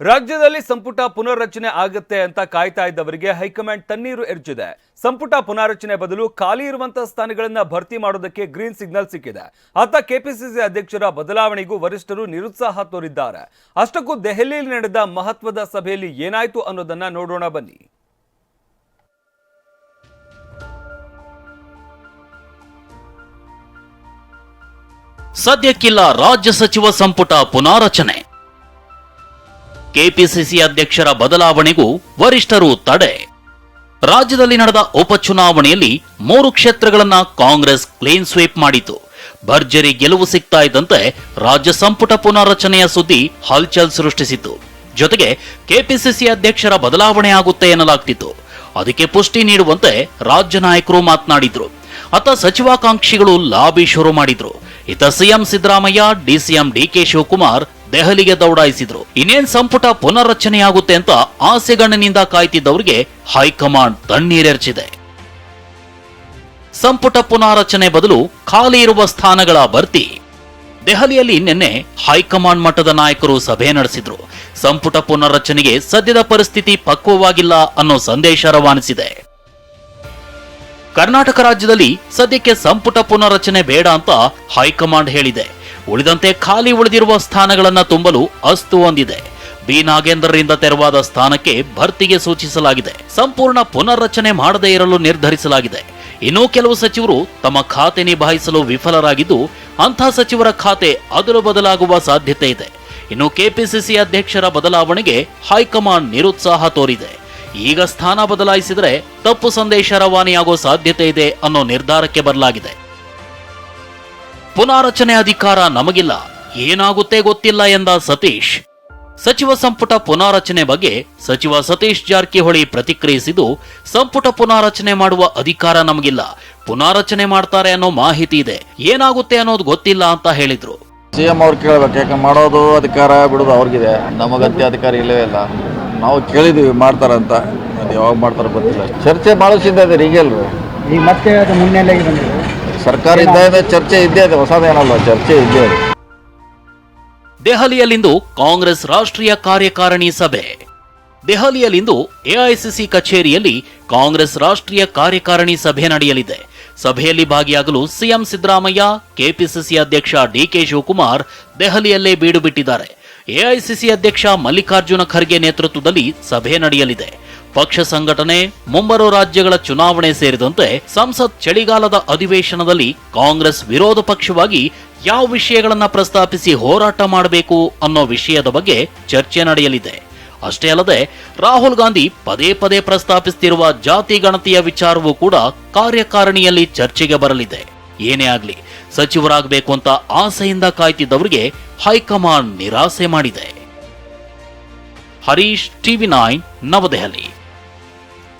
ರಾಜ್ಯದಲ್ಲಿ ಸಂಪುಟ ಪುನರ್ರಚನೆ ಆಗತ್ತೆ ಅಂತ ಕಾಯ್ತಾ ಇದ್ದವರಿಗೆ ಹೈಕಮಾಂಡ್ ತಣ್ಣೀರು ಎರಚಿದೆ ಸಂಪುಟ ಪುನಾರಚನೆ ಬದಲು ಖಾಲಿ ಇರುವಂತಹ ಸ್ಥಾನಗಳನ್ನು ಭರ್ತಿ ಮಾಡೋದಕ್ಕೆ ಗ್ರೀನ್ ಸಿಗ್ನಲ್ ಸಿಕ್ಕಿದೆ. ಅತ್ತ ಕೆಪಿಸಿಸಿ ಅಧ್ಯಕ್ಷರ ಬದಲಾವಣೆಗೂ ವರಿಷ್ಠರು ನಿರುತ್ಸಾಹ ತೋರಿದ್ದಾರೆ. ಅಷ್ಟಕ್ಕೂ ದೆಹಲಿಯಲ್ಲಿ ನಡೆದ ಮಹತ್ವದ ಸಭೆಯಲ್ಲಿ ಏನಾಯ್ತು ಅನ್ನೋದನ್ನ ನೋಡೋಣ ಬನ್ನಿ. ಸದ್ಯಕ್ಕಿಲ್ಲ ರಾಜ್ಯ ಸಚಿವ ಸಂಪುಟ ಪುನಾರಚನೆ. ಕೆಪಿಸಿಸಿ ಅಧ್ಯಕ್ಷರ ಬದಲಾವಣೆಗೂ ವರಿಷ್ಠರು ತಡೆ. ರಾಜ್ಯದಲ್ಲಿ ನಡೆದ ಉಪಚುನಾವಣೆಯಲ್ಲಿ ಮೂರು ಕ್ಷೇತ್ರಗಳನ್ನ ಕಾಂಗ್ರೆಸ್ ಕ್ಲೀನ್ ಸ್ವೀಪ್ ಮಾಡಿತು ಭರ್ಜರಿ ಗೆಲುವು ಸಿಗ್ತಾ ಇದ್ದಂತೆ ರಾಜ್ಯ ಸಂಪುಟ ಪುನಾರಚನೆಯ ಸುದ್ದಿ ಹಲ್ಚಲ್ ಸೃಷ್ಟಿಸಿತು ಜೊತೆಗೆ ಕೆಪಿಸಿಸಿ ಅಧ್ಯಕ್ಷರ ಬದಲಾವಣೆ ಆಗುತ್ತೆ ಎನ್ನಲಾಗ್ತಿತ್ತು. ಅದಕ್ಕೆ ಪುಷ್ಟಿ ನೀಡುವಂತೆ ರಾಜ್ಯ ನಾಯಕರು ಮಾತನಾಡಿದ್ರು. ಅತ್ತ ಸಚಿವಾಕಾಂಕ್ಷಿಗಳು ಲಾಬಿ ಶುರು ಮಾಡಿದ್ರು. ಇತ ಸಿಎಂ ಸಿದ್ದರಾಮಯ್ಯ, ಡಿಸಿಎಂ ಡಿಕೆ ಶಿವಕುಮಾರ್ ದೆಹಲಿಗೆ ದೌಡಾಯಿಸಿದ್ರು. ಇನ್ನೇನ್ ಸಂಪುಟ ಪುನರ್ರಚನೆಯಾಗುತ್ತೆ ಅಂತ ಆಸೆಗಣ್ಣಿನಿಂದ ಕಾಯ್ತಿದ್ದವರಿಗೆ ಹೈಕಮಾಂಡ್ ತಣ್ಣೀರೆರ್ಚಿದೆ. ಸಂಪುಟ ಪುನಾರಚನೆ ಬದಲು ಖಾಲಿ ಇರುವ ಸ್ಥಾನಗಳ ಭರ್ತಿ. ದೆಹಲಿಯಲ್ಲಿ ನಿನ್ನೆ ಹೈಕಮಾಂಡ್ ಮಟ್ಟದ ನಾಯಕರು ಸಭೆ ನಡೆಸಿದ್ರು. ಸಂಪುಟ ಪುನರ್ರಚನೆಗೆ ಸದ್ಯದ ಪರಿಸ್ಥಿತಿ ಪಕ್ವವಾಗಿಲ್ಲ ಅನ್ನೋ ಸಂದೇಶ ರವಾನಿಸಿದೆ. ಕರ್ನಾಟಕ ರಾಜ್ಯದಲ್ಲಿ ಸದ್ಯಕ್ಕೆ ಸಂಪುಟ ಪುನರ್ರಚನೆ ಬೇಡ ಅಂತ ಹೈಕಮಾಂಡ್ ಹೇಳಿದೆ. ಉಳಿದಂತೆ ಖಾಲಿ ಉಳಿದಿರುವ ಸ್ಥಾನಗಳನ್ನು ತುಂಬಲು ಅಸ್ತು ಹೊಂದಿದೆ. ಬಿ. ನಾಗೇಂದ್ರರಿಂದ ತೆರವಾದ ಸ್ಥಾನಕ್ಕೆ ಭರ್ತಿಗೆ ಸೂಚಿಸಲಾಗಿದೆ. ಸಂಪೂರ್ಣ ಪುನರ್ರಚನೆ ಮಾಡದೇ ಇರಲು ನಿರ್ಧರಿಸಲಾಗಿದೆ. ಇನ್ನೂ ಕೆಲವು ಸಚಿವರು ತಮ್ಮ ಖಾತೆ ನಿಭಾಯಿಸಲು ವಿಫಲರಾಗಿದ್ದು, ಅಂಥ ಸಚಿವರ ಖಾತೆ ಅದಲು ಬದಲಾಗುವ ಸಾಧ್ಯತೆ ಇದೆ. ಇನ್ನು ಕೆಪಿಸಿಸಿ ಅಧ್ಯಕ್ಷರ ಬದಲಾವಣೆಗೆ ಹೈಕಮಾಂಡ್ ನಿರುತ್ಸಾಹ ತೋರಿದೆ. ಈಗ ಸ್ಥಾನ ಬದಲಾಯಿಸಿದರೆ ತಪ್ಪು ಸಂದೇಶ ರವಾನೆಯಾಗೋ ಸಾಧ್ಯತೆ ಇದೆ ಅನ್ನೋ ನಿರ್ಧಾರಕ್ಕೆ ಬರಲಾಗಿದೆ. ಪುನಾರಚನೆ ಅಧಿಕಾರ ನಮಗಿಲ್ಲ. ಏನಾಗುತ್ತೆ ಗೊತ್ತಿಲ್ಲ ಎಂದ ಸತೀಶ್. ಸಚಿವ ಸಂಪುಟ ಪುನಾರಚನೆ ಬಗ್ಗೆ ಸಚಿವ ಸತೀಶ್ ಜಾರಕಿಹೊಳಿ ಪ್ರತಿಕ್ರಿಯಿಸಿದ್ದು ಸಂಪುಟ ಪುನಾರಚನೆ ಮಾಡುವ ಅಧಿಕಾರ ನಮಗಿಲ್ಲ. ಪುನಾರಚನೆ ಮಾಡ್ತಾರೆ ಅನ್ನೋ ಮಾಹಿತಿ ಇದೆ. ಏನಾಗುತ್ತೆ ಅನ್ನೋದು ಗೊತ್ತಿಲ್ಲ ಅಂತ ಹೇಳಿದ್ರು. ಸಿಎಂ ಅವ್ರು ಕೇಳ್ಬೇಕು ಯಾಕೆ ಮಾಡೋದು ಅಧಿಕಾರ ಬಿಡೋದು ಅವ್ರಿಗಿದೆ. ನಮಗಂತೆ ಅಧಿಕಾರ ಇಲ್ಲವೇ ಇಲ್ಲ. ನಾವು ಕೇಳಿದ್ದೀವಿ ಮಾಡ್ತಾರಂತ ಅದು ಯಾವಾಗ ಮಾಡ್ತಾರೋ ಗೊತ್ತಿಲ್ಲ. ಚರ್ಚೆ ಭಾಳಷ್ಟಿದೆ ಇದೆ ಈಗೆಲ್ರು. ಈಗ ಮತ್ತೆ ಅದು ಮುನ್ನೆಲೆಗೆ ಬಂದಿದೆ. ಸರ್ಕಾರ ಇದ್ದಾಗ ಚರ್ಚೆ ಇದ್ದೇ ಇದೆ ಹೊಸದೇನಲ್ಲ ಚರ್ಚೆ ಇದ್ದೇ ಇದೆ. ದೆಹಲಿಯಲ್ಲಿಂದು ಕಾಂಗ್ರೆಸ್ ರಾಷ್ಟ್ರೀಯ ಕಾರ್ಯಕಾರಿಣಿ ಸಭೆ. ದೆಹಲಿಯಲ್ಲಿಂದು ಎಐಸಿಸಿ ಕಚೇರಿಯಲ್ಲಿ ಕಾಂಗ್ರೆಸ್ ರಾಷ್ಟ್ರೀಯ ಕಾರ್ಯಕಾರಿಣಿ ಸಭೆ ನಡೆಯಲಿದೆ. ಸಭೆಯಲ್ಲಿ ಭಾಗಿಯಾಗಲು ಸಿಎಂ ಸಿದ್ದರಾಮಯ್ಯ, ಕೆಪಿಸಿಸಿ ಅಧ್ಯಕ್ಷ ಡಿಕೆ ಶಿವಕುಮಾರ್ ದೆಹಲಿಯಲ್ಲೇ ಬೀಡು ಬಿಟ್ಟಿದ್ದಾರೆ ಎಐಸಿಸಿ ಅಧ್ಯಕ್ಷ ಮಲ್ಲಿಕಾರ್ಜುನ ಖರ್ಗೆ ನೇತೃತ್ವದಲ್ಲಿ ಸಭೆ ನಡೆಯಲಿದೆ. ಪಕ್ಷ ಸಂಘಟನೆ, ಮುಂಬರುವ ರಾಜ್ಯಗಳ ಚುನಾವಣೆ ಸೇರಿದಂತೆ ಸಂಸತ್ ಚಳಿಗಾಲದ ಅಧಿವೇಶನದಲ್ಲಿ ಕಾಂಗ್ರೆಸ್ ವಿರೋಧ ಪಕ್ಷವಾಗಿ ಯಾವ ವಿಷಯಗಳನ್ನ ಪ್ರಸ್ತಾಪಿಸಿ ಹೋರಾಟ ಮಾಡಬೇಕು ಅನ್ನೋ ವಿಷಯದ ಬಗ್ಗೆ ಚರ್ಚೆ ನಡೆಯಲಿದೆ. ಅಷ್ಟೇ ಅಲ್ಲದೆ, ರಾಹುಲ್ ಗಾಂಧಿ ಪದೇ ಪದೇ ಪ್ರಸ್ತಾಪಿಸುತ್ತಿರುವ ಜಾತಿ ಗಣತಿಯ ವಿಚಾರವೂ ಕೂಡ ಕಾರ್ಯಕಾರಿಣಿಯಲ್ಲಿ ಚರ್ಚೆಗೆ ಬರಲಿದೆ. ಏನೇ ಆಗ್ಲಿ, ಸಚಿವರಾಗಬೇಕು ಅಂತ ಆಸೆಯಿಂದ ಕಾಯ್ತಿದ್ದವರಿಗೆ ಹೈಕಮಾಂಡ್ ನಿರಾಸೆ ಮಾಡಿದೆ. Harish TV nine, Navadehali.